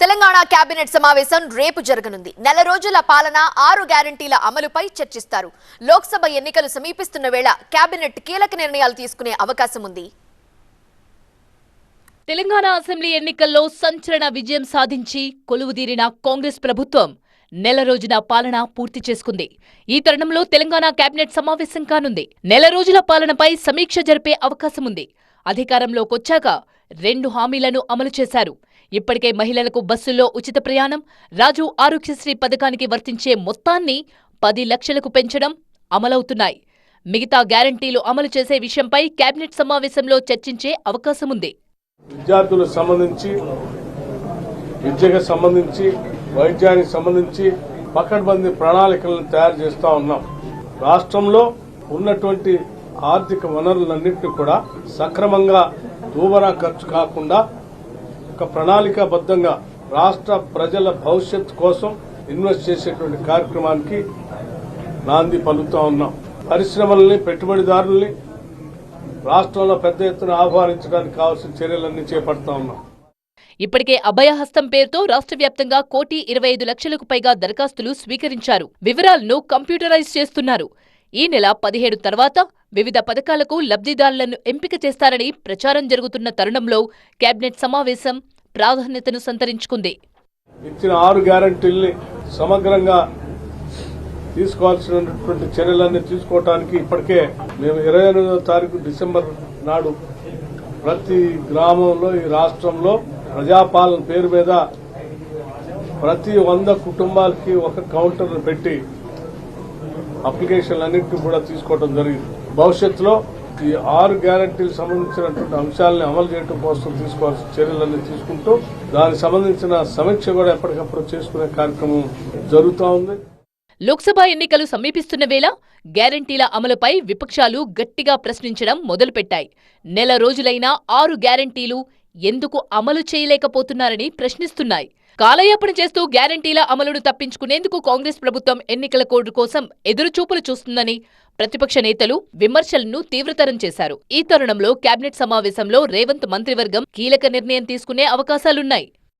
Telangana cabinet సమావేశం రేపు జరగనుంది. నెల రోజుల పాలన ఆరు గ్యారంటీల అమలుపై చర్చిస్తారు. లోక్సభ ఎన్నికలు సమీపిస్తున్న వేళ కేబినెట్ కీలక నిర్ణయాలు తీసుకునే అవకాశం ఉంది. తెలంగాణ అసెంబ్లీ ఎన్నికల్లో సంచలన విజయం సాధించి కొలువుదీరిన కాంగ్రెస్ ప్రభుత్వం నెల రోజుల పాలన పూర్తి చేసుకుంది. ఈ తరుణంలో తెలంగాణ కేబినెట్ సమావేశం కానుంది. నెల రోజుల పాలనపై సమీక్ష జరిపే అవకాశం ఉంది. అధికారంలోకొచ్చాక రెండు హామీలను అమలు చేశారు. ఇప్పటికే మహిళలకు బస్సుల్లో ఉచిత ప్రయాణం రాజు ఆరోగ్యశ్రీ పథకానికి వర్తించే మొత్తాన్ని పది లక్షలకు పెంచడం అమలవుతున్నాయి. మిగతా గ్యారంటీలు అమలు చేసే విషయంపై కేబినెట్ సమావేశంలో చర్చించే అవకాశముంది. విద్యార్థులకు సంబంధించి విద్యకు సంబంధించి వైద్యానికి సంబంధించి పకడ్బందీ ప్రణాళికలను తయారు చేస్తా ఉన్నాం. రాష్ట్రంలో ఉన్నటువంటి ఆర్థిక వనరులన్నింటినీ కూడా సక్రమంగా దూబరా ఖర్చు కాకుండా ఒక ప్రణాళికాబద్ధంగా రాష్ట్ర ప్రజల భవిష్యత్తు కోసం ఇన్వెస్ట్ చేసేటువంటి కార్యక్రమానికి నాంది పలుకుతా ఉన్నాం. పరిశ్రమల్ని పెట్టుబడిదారుల్ని రాష్ట్రంలో పెద్ద ఎత్తున ఆహ్వానించడానికి కావాల్సిన చర్యలన్నీ చేపడతా ఉన్నాం. ఇప్పటికే అభయహస్తం పేరుతో రాష్ట్ర వ్యాప్తంగా కోటి ఇరవై ఐదు లక్షలకు పైగా దరఖాస్తులు స్వీకరించారు. వివరాలను కంప్యూటరైజ్ చేస్తున్నారు. ఈ నెల పదిహేడు తర్వాత వివిధ పథకాలకు లబ్ధిదారులను ఎంపిక చేస్తారని ప్రచారం జరుగుతున్న తరుణంలో కేబినెట్ సమావేశం ప్రాధాన్యతను సంతరించుకుంది. ఇచ్చిన ఆరు గ్యారంటీల్ని సమగ్రంగా తీసుకోవాల్సినటువంటి చర్యలన్నీ తీసుకోవటానికి ఇప్పటికే మేము ఇరవై ఎనిమిదవ తారీఖు డిసెంబర్ నాడు ప్రతి గ్రామంలో ఈ రాష్ట్రంలో ప్రజాపాలన పేరు మీద ప్రతి వంద కుటుంబాలకి ఒక కౌంటర్ పెట్టి అప్లికేషన్లు అన్నింటినీ కూడా తీసుకోవడం జరిగింది. భవిష్యత్తులో ఈ ఆరు గ్యారంటీలకు సంబంధించినటువంటి అంశాలను అమలు చేయడం కోసం తీసుకోవాల్సిన చర్యలన్నీ తీసుకుంటూ దానికి సంబంధించిన సమీక్ష కూడా ఎప్పటికప్పుడు చేసుకునే కార్యక్రమం జరుగుతూ ఉంది. లోక్సభ ఎన్నికలు సమీపిస్తున్న వేళ గ్యారంటీల అమలుపై విపక్షాలు గట్టిగా ప్రశ్నించడం మొదలుపెట్టాయి. నెల రోజులైనా ఆరు గ్యారంటీలు ఎందుకు అమలు చేయలేకపోతున్నారని ప్రశ్నిస్తున్నాయి. కాలయాపన చేస్తూ గ్యారంటీల అమలును తప్పించుకునేందుకు కాంగ్రెస్ ప్రభుత్వం ఎన్నికల కోడ్ కోసం ఎదురుచూపులు చూస్తుందని ప్రతిపక్ష నేతలు విమర్శలను తీవ్రతరం చేశారు. ఈ తరుణంలో కేబినెట్ సమావేశంలో రేవంత్ మంత్రివర్గం కీలక నిర్ణయం తీసుకునే అవకాశాలున్నాయి.